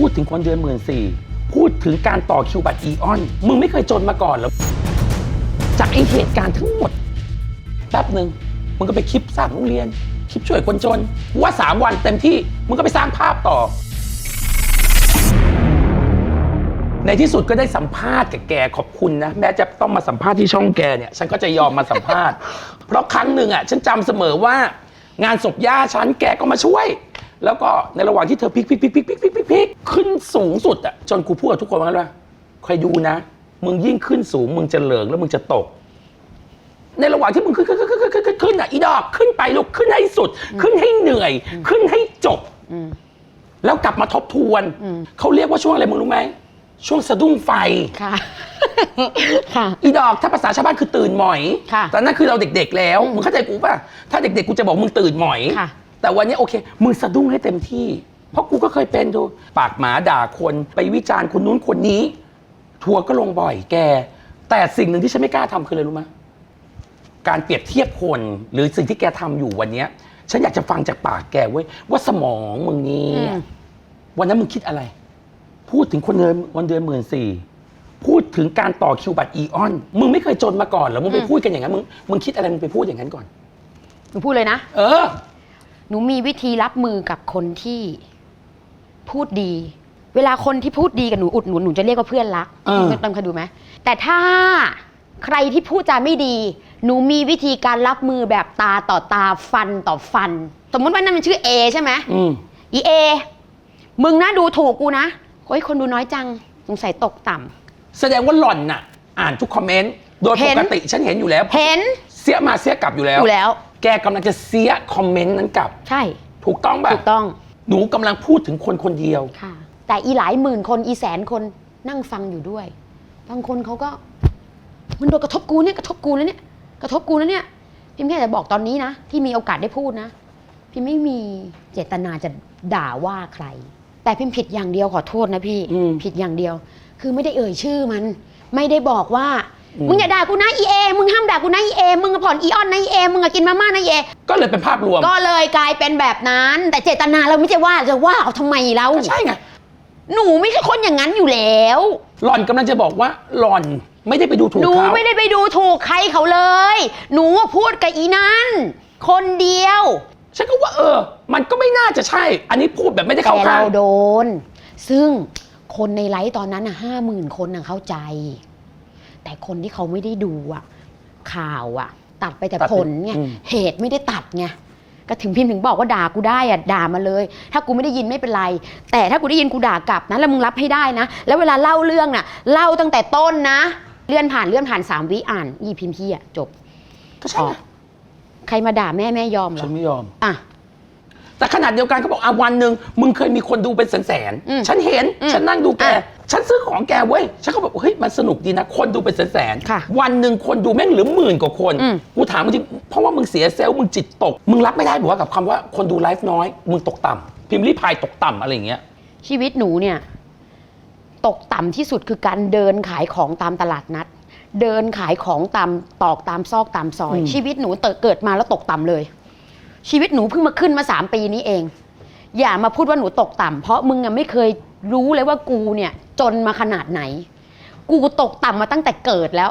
พูดถึงคนเดือนหมื่นสี่พูดถึงการต่อคิวบัตรอีออน มึงไม่เคยจนมาก่อนเหรอ จากไอเหตุการณ์ทั้งหมด แป๊บหนึ่งมึงก็ไปคลิปสร้างโรงเรียน คลิปช่วยคนจนว่าสามวันเต็มที่ มึงก็ไปสร้างภาพต่อ ในที่สุดก็ได้สัมภาษณ์กับแกขอบคุณนะ แม้จะต้องมาสัมภาษณ์ที่ช่องแกเนี่ย ฉันก็จะยอมมาสัมภาษณ์ เพราะครั้งหนึ่งอะ ฉันจำเสมอว่างานศพย่าฉันแกก็มาช่วย แล้วก็ในระหว่างที่เธอพลิกพลิกพลิกพลิกพลิกพลิกพลิกพลิกขึ้นสูงสุดอะจนกูพูดกับทุกคนว่าไงรู้ปะคอยดูนะ มึงยิ่งขึ้นสูงมึงจะเหลิงแล้วมึงจะตก ในระหว่างที่มึงขึ้นขึ้นขึ้นขึ้นขึ้นขึ้นขึ้นอะอีดอกขึ้นไปลูกขึ้นให้สุด ขึ้นให้เหนื่อย ขึ้นให้จบอืมแล้วกลับมาทบทวนอืมเขาเรียกว่าช่วงอะไรมึงรู้ไหมช่วงสะดุ้งไฟค่ะ ค่ะ อีดอกถ้าภาษาชาวบ้านคือตื่นหมอย ค่ะ แต่นั่นคือเราเด็กๆแล้วอืมมึงเข้าใจกูป่ะ ถ้าเด็กๆกูจะบอกมึงตื่นหมอย ค่ะ แต่วันนี้โอเคมึงสะดุ้งให้เต็มที่ เพราะกูก็เคยเป็นดูปากหมาด่าคนไปวิจารณ์คนนู้นคนนี้ ทัวร์ก็ลงบ่อยแก แต่สิ่งหนึ่งที่ฉันไม่กล้าทำคืออะไรรู้ไหมการเปรียบเทียบคนหรือสิ่งที่แกทำอยู่วันเนี้ย ฉันอยากจะฟังจากปากแกเว้ยว่าสมองมึงนี้อืม วันนั้นมึงคิดอะไร พูดถึงคนเดือนวันเดือนหมื่นสี่พูดถึงการต่อคิวบัตรอีออน มึงไม่เคยจนมาก่อนเหรอมึงไปอืมพูดกันอย่างนั้นมึงมึงคิดอะไรมึงไปพูดอย่างนั้นก่อน หนูพูดเลยนะ เออ หนูมีวิธีรับมือกับคนที่พูดดี เวลาคนที่พูดดีกับหนูอุดหนุนหนูจะเรียกว่าเพื่อนรักเออต้องเคยดูไหมแต่ถ้าใครที่พูดจาไม่ดี หนูมีวิธีการรับมือแบบตาต่อตาฟันต่อฟัน สมมติว่านั่นมันชื่อเอใช่ไหม อืม อีเอ มึงนะดูถูกกูนะโอ้ยคนดูน้อยจัง สงสัยตกต่ำ แสดงว่าหล่อนน่ะ อ่านทุกคอมเมนต์ โดยเห็ปน กติฉันเห็นอยู่แล้ว เห็นเสียมาเสียกลับอยู่แล้ว อยู่แล้ว แกกำลังจะเสียคอมเมนต์นั้นกลับ ใช่ ถูกต้องป่ะถูกต้อง หนูกำลังพูดถึงคนคนเดียว ค่ะ แต่อีหลายหมื่นคนอีแสนคนนั่งฟังอยู่ด้วย บางคนเขาก็ มันโดนกระทบกูเนี่ยกระทบกูแล้วเนี่ยกระทบกูแล้วเนี่ย พิมแค่จะบอกตอนนี้นะ ที่มีโอกาสได้พูดนะ พิมไม่มีเจตนาจะด่าว่าใคร แต่พิมผิดอย่างเดียวขอโทษนะพี่ อืม ผิดอย่างเดียว คือไม่ได้เอ่ยชื่อมัน ไม่ได้บอกว่าอื มมึงอย่าด่ากูนะอีเอ มึงห้ามด่ากูนะอีเอ มึงอะผ่อนอีออนนะอีเอ มึงอะกินมาม่านะอีเอ ก็เลยเป็นภาพรวม ก็เลยกลายเป็นแบบนั้น แต่เจตนาเราไม่ใช่ว่าจะว่าเอาทำไมเราก็ใช่ไง หนูไม่ใช่คนอย่างนั้นอยู่แล้ว หล่อนกำลังจะบอกว่าหล่อนไม่ได้ไปดูถูกหนูเขาไม่ได้ไปดูถูกใครเขาเลย หนูว่าพูดกับอีนั้น คนเดียว ฉันก็ว่าเออ มันก็ไม่น่าจะใช่ อันนี้พูดแบบไม่ได้แต่เข้าข้าเรางโดน ซึ่งคนในไลฟ์ตอนนั้นน่ะห้าหมื่นคนน่ะเข้าใจ แต่คนที่เขาไม่ได้ดูอะข่าวอะตัดไปแต่ตัดไปผลไงอืม เหตุไม่ได้ตัดไงก็ถึงพิมพ์ถึงบอกว่าด่ากูได้อะด่ามาเลย ถ้ากูไม่ได้ยินไม่เป็นไร แต่ถ้ากูได้ยินกูด่ากลับนะแล้วมึงรับให้ได้นะ แล้วเวลาเล่าเรื่องน่ะ เล่าตั้งแต่ต้นนะ เลื่อนผ่านเลื่อนผ่านสามวิอ่าน อีพิมพ์พี่อะจบก็ใช่ไงใครมาด่าแม่แม่ยอมเหรฉัอนไม่ยอม อะ แต่ขนาดเดียวกันเขาบอกอะวันหนึ่งมึงเคยมีคนดูเป็นแสนอืมๆฉันเห็น อืมฉันนั่งดูแก อะ ฉันซื้อของแกเว้ย ฉันก็แบบเฮ้ยมันสนุกดีนะ คนดูเป็นแสนค่ะวันหนึ่งคนดูแม่งเหลือหมื่นกว่าคน อืม กูถามมึงจริงเพราะว่ามึงเสียเซลล์มึงจิตตก มึงรับไม่ได้บอกว่ากับคำว่าคนดูไลฟ์น้อย มึงตกต่ำพิมพ์รีพายตกต่ำอะไรอย่างเงี้ย ชีวิตหนูเนี่ย ตกต่ำที่สุดคือการเดินขายของตามตลาดนัด เดินขายของตามตอกตามซอกตามซอย อืม ชีวิตหนูเติบเกิดมาแล้วตกต่ำเลย ชีวิตหนูเพิ่งมาขึ้นมาสามปีนี้เอง อย่ามาพูดว่าหนูตกต่ำเพราะมึงอะไม่เคยรู้เลยว่ากูเนี่ย จนมาขนาดไหน กูตกต่ำมาตั้งแต่เกิดแล้ว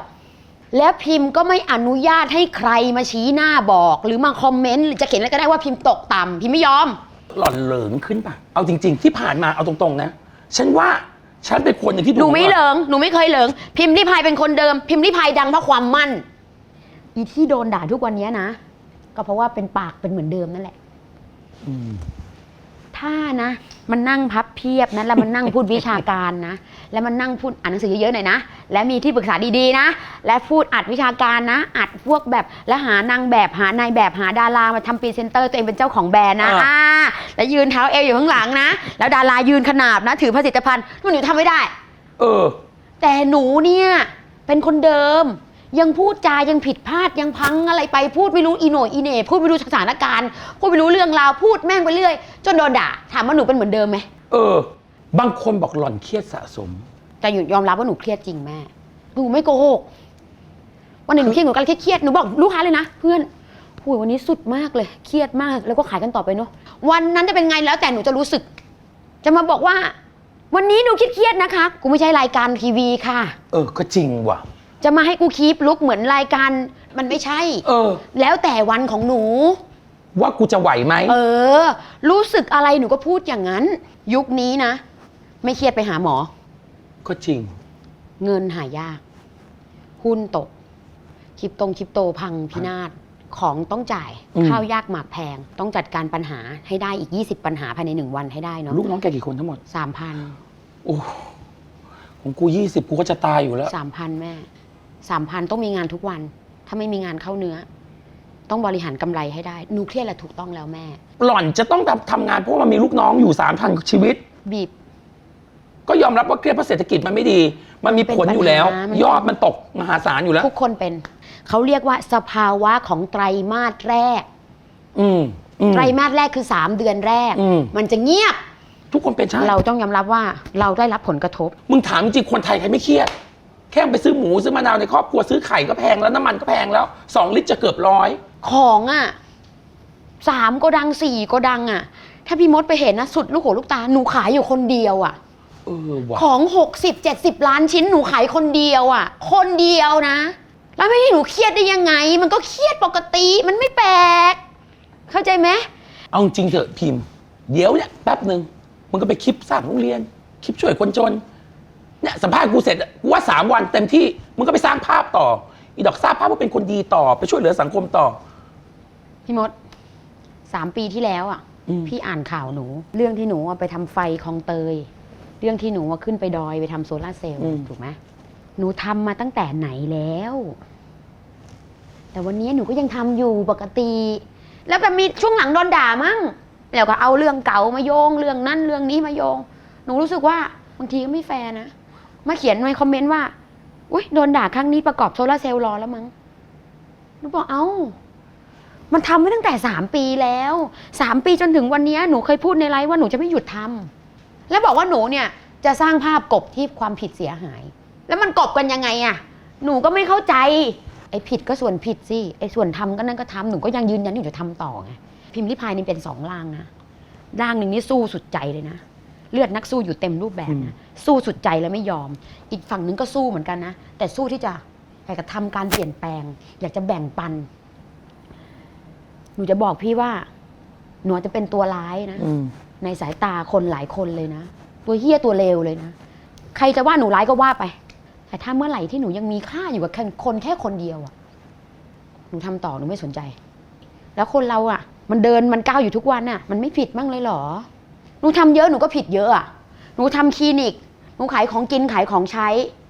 แล้วพิมพ์ก็ไม่อนุญาตให้ใครมาชี้หน้าบอก หรือมาคอมเมนต์หรือจะเขียนอะไรก็ได้ว่าพิมพ์ตกต่ำพิมพ์ไม่ยอม หล่อนเหลิงขึ้นปะเอาจริง ๆ ที่ผ่านมาเอาตรงๆนะ ฉันว่าฉันเป็นคนหนึ่งที่ดูหนูไม่เหว่าลิงหนูไม่เคยเหลิง พิมพ์ริพายเป็นคนเดิม พิมพ์ริพายดังเพราะความมั่น อีที่โดนด่าทุกวันเนี้ยนะ ก็เพราะว่าเป็นปากเป็นเหมือนเดิมนั่นแหละอืมถ้านะ มันนั่งพับเพียบนะแล้วมันนั่งพูดวิชาการนะ แล้วมันนั่งพูดอ่านหนังสือเยอะๆหน่อยนะ และมีที่ปรึกษาดีๆนะ และพูดอัดวิชาการนะ อัดพวกแบบแล้วหานางแบบหานายแบบหาดารามาทำพรีเซนเตอร์ตัวเองเป็นเจ้าของแบรนด์นะอ่าอ่าแล้วยืนเท้าเอวอยู่ข้างหลังนะ แล้วดารายืนขนาบนะ ถือผลิตภัณฑ์นู่นหนูทำไม่ได้ เออ แต่หนูเนี่ยเป็นคนเดิมยังพูดจายังผิดพลาดยังพังอะไรไปพูดไม่รู้อีโหนอีเหน่พูดไม่รู้สถานการณ์พูดไม่รู้เรื่องราวพูดแม่งไปเรื่อย จนโดนด่าถามว่าหนูเป็นเหมือนเดิมไหมเออ บางคนบอกหล่อนเครียดสะสม แต่หนูยอมรับว่าหนูเครียดจริงแม่ หนูไม่โกหก วันไหนหนูเครียดหนูก็เครียด หนูบอกลูกค้าเลยนะ เพื่อนพูดวันนี้สุดมากเลย เครียดมาก แล้วก็ขายกันต่อไปเนาะ วันนั้นจะเป็นไงแล้วแต่หนูจะรู้สึก จะมาบอกว่า วันนี้หนูเครียดๆนะคะ กูไม่ใช่รายการทีวีค่ะ เออ ก็จริงว่ะ จะมาให้กูคีปลุกเหมือนรายการ มันไม่ใช่ เออ แล้วแต่วันของหนู ว่ากูจะไหวไหม เออ รู้สึกอะไรหนูก็พูดอย่างนั้น ยุคนี้นะ ไม่เครียดไปหาหมอ ก็จริง เงินหายาก หุ้นตกคริปตงคริปโตพังพินาศของต้องจ่ายอืม ข้าวยากหมากแพง ต้องจัดการปัญหาให้ได้อีก 20 ปัญหาภายในหนึ่งวันให้ได้เนาะลูกน้องแกกี่คนทั้งหมด สามพันโอ้ของกูยี่สิบกูก็จะตายอยู่แล้ว สามพันแม่สามพันต้องมีงานทุกวัน ถ้าไม่มีงานเข้าเนื้อ ต้องบริหารกำไรให้ได้หนูเครียดแหละถูกต้องแล้วแม่ หล่อนจะต้องทำทำงานเพราะว่ามันมีลูกน้องอยู่สามพันชีวิต บีบ ก็ยอมรับว่าเครียดเพราะเศรษฐกิจมันไม่ดี มันมีผลอยู่แล้ว เป็นปัญหามัน ยอดมันตกมหาศาลอยู่แล้ว ทุกคนเป็น เขาเรียกว่าสภาวะของไตรมาสแรก อืมอืม ไตรมาสแรกคือ 3 เดือนแรก อืม มันจะเงียบ ทุกคนเป็นใช่เราต้องยอมรับว่าเราได้รับผลกระทบ มึงถามจริงๆคนไทยใครไม่เครียด แค่ไปซื้อหมูซื้อมะนาวในครอบครัวซื้อไข่ก็แพงแล้วน้ำมันก็แพงแล้วสองลิตรจะเกือบร้อย ของอะสามโก็ดังสี่โก็ดังอะ ถ้าพี่มดไปเห็นนะสุดลูกหูลูกตาหนูขายอยู่คนเดียวอะเออว่ะของ 60 70 ล้านชิ้นหนูขายคนเดียวอะ คนเดียวนะ แล้วไม่ให้หนูเครียดได้ยังไง มันก็เครียดปกติมันไม่แปลก เข้าใจไหมเอาจริงเถอะพิมพ์ เดี๋ยวเนี่ยแป๊บหนึ่งมึงก็ไปคลิปสร้างโรงเรียน คลิปช่วยคนจนเนี่ยสัมภาษณ์กูเสร็จอะกูว่าสามวันเต็มที่มึงก็ไปสร้างภาพต่อ อีดอกสร้างภาพว่าเป็นคนดีต่อไปช่วยเหลือสังคมต่อ พี่มดสามปีที่แล้วอะ อืม พี่อ่านข่าวหนู เรื่องที่หนูอะไปทำไฟคลองเตย เรื่องที่หนูอะขึ้นไปดอยไปทำโซลาร์เซลล์ถูกไหมหนูทำมาตั้งแต่ไหนแล้ว แต่วันนี้หนูก็ยังทำอยู่ปกติ แล้วแบบมีช่วงหลังโดนด่ามั่งแล้วก็เอาเรื่องเก่ามาโยง เรื่องนั้นเรื่องนี้มาโยง หนูรู้สึกว่าบางทีก็ไม่แฟร์นะมาเขียนในคอมเมนต์ว่า อุ้ยโดนด่าครั้งนี้ประกอบโซลาร์เซลล์รอแล้วมั้งหนูบอกเอ้า มันทำมาตั้งแต่สามปีแล้วสามปีจนถึงวันนี้หนูเคยพูดในไลฟ์ว่าหนูจะไม่หยุดทำ แล้วบอกว่าหนูเนี่ยจะสร้างภาพกบที่ความผิดเสียหาย แล้วมันกบกันยังไงอะหนูก็ไม่เข้าใจ ไอ้ผิดก็ส่วนผิดสิไอ้ส่วนทำก็นั่นก็ทำหนูก็ยังยืนยันอยู่จะทำต่อไงพิมพ์ริพายนี่เป็นสองร่างนะร่างหนึ่งนี่สู้สุดใจเลยนะ เลือดนักสู้อยู่เต็มรูปแบบนะสู้สุดใจแล้วไม่ยอม อีกฝั่งหนึงก็สู้เหมือนกันนะ แต่สู้ที่จะอยากจะทำการเปลี่ยนแปลง อยากจะแบ่งปัน หนูจะบอกพี่ว่า หนูอาจจะเป็นตัวร้ายนะ อืม ในสายตาคนหลายคนเลยนะ ตัวเฮี้ยตัวเลวเลยนะ ใครจะว่าหนูร้ายก็ว่าไป แต่ถ้าเมื่อไหร่ที่หนูยังมีค่าอยู่กับคนแค่คนเดียวอะหนูทำต่อหนูไม่สนใจ แล้วคนเราอะมันเดินมันก้าวอยู่ทุกวันอะมันไม่ผิดบ้างเลยเหรอ หนูทำเยอะหนูก็ผิดเยอะอะหนูทำคลินิก หนูขายของกินขายของใช้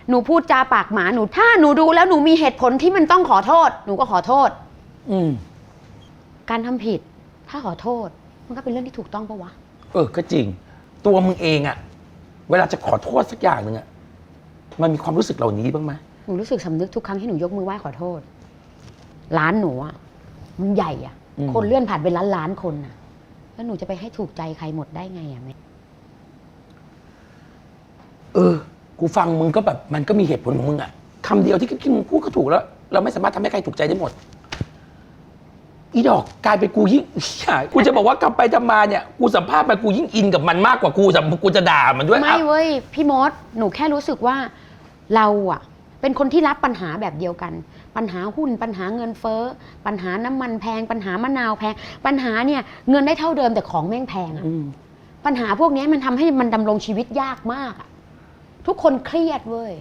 หนูพูดจาปากหมาหนูถ้าหนูดูแล้วหนูมีเหตุผลที่มันต้องขอโทษ หนูก็ขอโทษ อืมการทำผิด ถ้าขอโทษ มันก็เป็นเรื่องที่ถูกต้องปะวะ เออก็จริง ตัวมึงเองอะเวลาจะขอโทษสักอย่างหนึ่งอะมันมีความรู้สึกเหล่านี้บ้างไหมหนูรู้สึกสำนึกทุกครั้งที่หนูยกมือไหว้ขอโทษ ร้านหนูอะ มันใหญ่อะอืมคนเลื่อนผ่านเป็นล้านล้านๆคนอะ แล้วหนูจะไปให้ถูกใจใครหมดได้ไงอะแม่เออ กูฟังมึงก็แบบ มันก็มีเหตุผลของมึงอะคำเดียวที่ที่มึงพูดก็ถูกแล้ว เราไม่สามารถทำให้ใครถูกใจได้หมด อีดอกกลายเป็นกูยิ่งกูจะบอกว่ากลับไปทำมาเนี่ยกูสัมภาษณ์ไปกูยิ่งอินกับมันมากกว่ากูสัมกูจะด่ามันด้วยไม่อะเว้ยพี่มดหนูแค่รู้สึกว่าเราอะเป็นคนที่รับปัญหาแบบเดียวกัน ปัญหาหุ้นปัญหาเงินเฟ้อ ปัญหาน้ำมันแพง ปัญหามะนาวแพง ปัญหาเนี่ยเงินได้เท่าเดิมแต่ของแม่งแพงอะอืมปัญหาพวกนี้มันทำให้มันดำรงชีวิตยากมากอะทุกคนเครียดเว้ย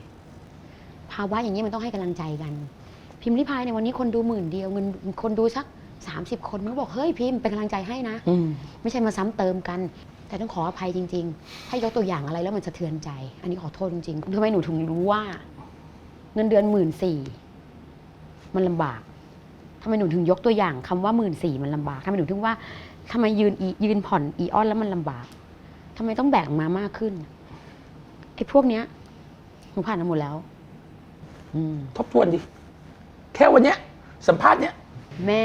ภาวะอย่างนี้มันต้องให้กำลังใจกัน พิมพ์ริพายในยวันนี้คนดูหมื่นเดียวเงินคนดูสัก 30 คนมันก็บอกเฮ้ยพิมพ์เป็นกำลังใจให้นะ อืม ไม่ใช่มาซ้ำเติมกัน แต่ต้องขออภัยจริงๆถ้ายกตัวอย่างอะไรแล้วมันสะเทือนใจ อันนี้ขอโทษจริงๆทำไมหนูถึงรู้ว่า เงินเดือนหมื่นสี่มันลำบากทำไมหนูถึงยกตัวอย่างคำว่าหมื่นสี่มันลำบากทำไมหนูถึงว่าทำไมยืนอียืนผ่อนอีออนแล้วมันลำบากทำไมต้องแบกออกมามากขึ้นไอ้พวกเนี้ยหนูผ่านมาหมดแล้ว อืม ทบทวนดิ แค่วันเนี้ย สัมภาษณ์เนี้ย แม่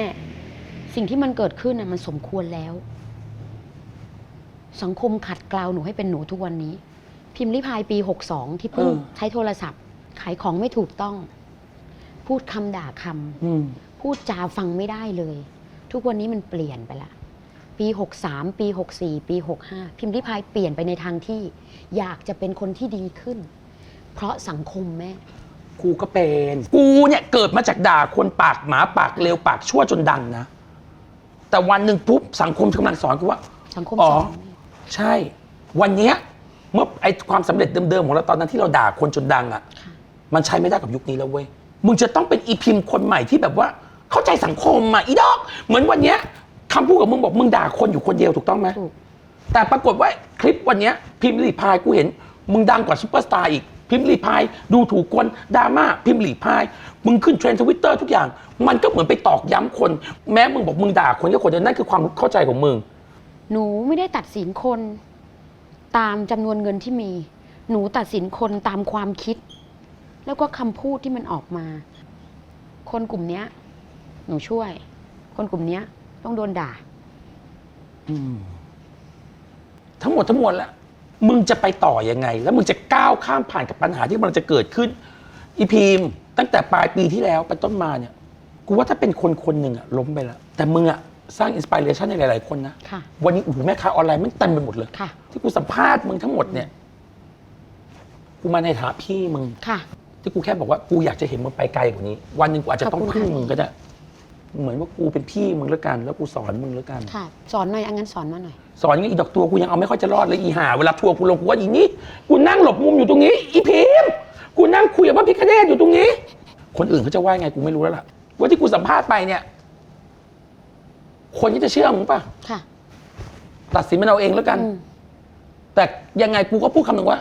สิ่งที่มันเกิดขึ้นน่ะมันสมควรแล้ว สังคมขัดเกลาหนูให้เป็นหนูทุกวันนี้ พิมพ์ริพายปี 62 ที่เพิ่งเออใช้โทรศัพท์ ขายของไม่ถูกต้อง พูดคำด่าคำอืมพูดจาฟังไม่ได้เลย ทุกวันนี้มันเปลี่ยนไปละปี 63 ปี 64 ปี 65 พิมพ์ริพายเปลี่ยนไปในทางที่ อยากจะเป็นคนที่ดีขึ้น เพราะสังคมแม่กูก็เป็น กูเนี่ยเกิดมาจากด่าคนปากหมาปากเลวปากชั่วจนดังนะ แต่วันหนึ่งปุ๊บสังคมกำลังสอนกูว่าสังคมอ๋อสอนใช่วันเนี้ยเมื่อไอความสำเร็จเดิมๆของเราตอนนั้นที่เราด่าคนจนดังอะ่ะค่ะ มันใช้ไม่ได้กับยุคนี้แล้วเว้ยมึงจะต้องเป็นอีพิมพ์คนใหม่ที่แบบว่า เข้าใจสังคมอะอีดอก เหมือนวันเนี้ยคำพูดกับมึงบอกมึงด่าคนอยู่คนเดียวถูกต้องไหมถูกแต่ปรากฏว่าคลิปวันเนี้ยพิมพ์ลีพายกูเห็น มึงดังกว่าซุปเปอร์สตาร์อีก พิมพ์ลีพายดูถูกคนดราม่าพิมพ์ลีพายมึงขึ้นเทรนด์ทวิตเตอร์ทุกอย่าง มันก็เหมือนไปตอกย้ำคน แม้มึงบอกมึงด่าคนก็คนเดียวนั่นคือความเข้าใจของมึง หนูไม่ได้ตัดสินคนตามจำนวนเงินที่มี หนูตัดสินคนตามความคิด แล้วก็คำพูดที่มันออกมา คนกลุ่มเนี้ย หนูช่วย คนกลุ่มเนี้ย ต้องโดนด่าอืมทั้งหมดทั้งมวลแล้ว มึงจะไปต่อยังไง แล้วมึงจะก้าวข้ามผ่านกับปัญหาที่มันจะเกิดขึ้น อีพีมตั้งแต่ปลายปีที่แล้วเป็นต้นมาเนี่ยกูว่าถ้าเป็นคนคนหนึ่งอะล้มไปแล้ว แต่มึงอะสร้างอินสปิเรชันในหลาย ๆ คนนะค่ะ วันนี้โอ้โหแม่ค้าออนไลน์มันเต็มไปหมดเลย ค่ะ ที่กูสัมภาษณ์มึงทั้งหมดเนี่ยกูมาในฐานะพี่มึง ค่ะ ที่กูแค่บอกว่ากูอยากจะเห็นมึงไปไกลกว่านี้ วันหนึ่งกูอาจจะต้องขอบคุณพึ่งค่ะมึงก็ได้ เหมือนว่ากูเป็นพี่มึงแล้วกัน แล้วกูสอนมึงแล้วกัน ค่ะ สอนหน่อยอังั้นสอนมาหน่อย สอนอย่างนี้อีดอกตัวกูยังเอาไม่ค่อยจะรอดเลยอีห่าเวลาทัวร์กูลงกูว่าอีนี่กูนั่งหลบมุมอยู่ตรงนี้ อีพิมกูนั่งคุยกับพระพิคเนตอยู่ตรงนี้ คนอื่นเขาจะว่าไงกูไม่รู้แล้วล่ะว่าที่กูสัมภาษณ์ไปเนี่ย คนที่จะเชื่อมึงป่ะค่ะ ตัดสินมันเอาเองแล้วกัน อืมแต่ยังไงกูก็พูดคำหนึ่งว่า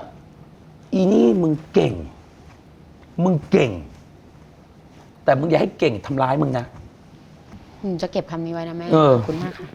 อีนี่มึงเก่ง มึงเก่ง แต่มึงอย่าให้เก่งทำร้ายมึงนะ อืมจะเก็บคำนี้ไว้นะแม่เออ ขอบคุณมากค่ะ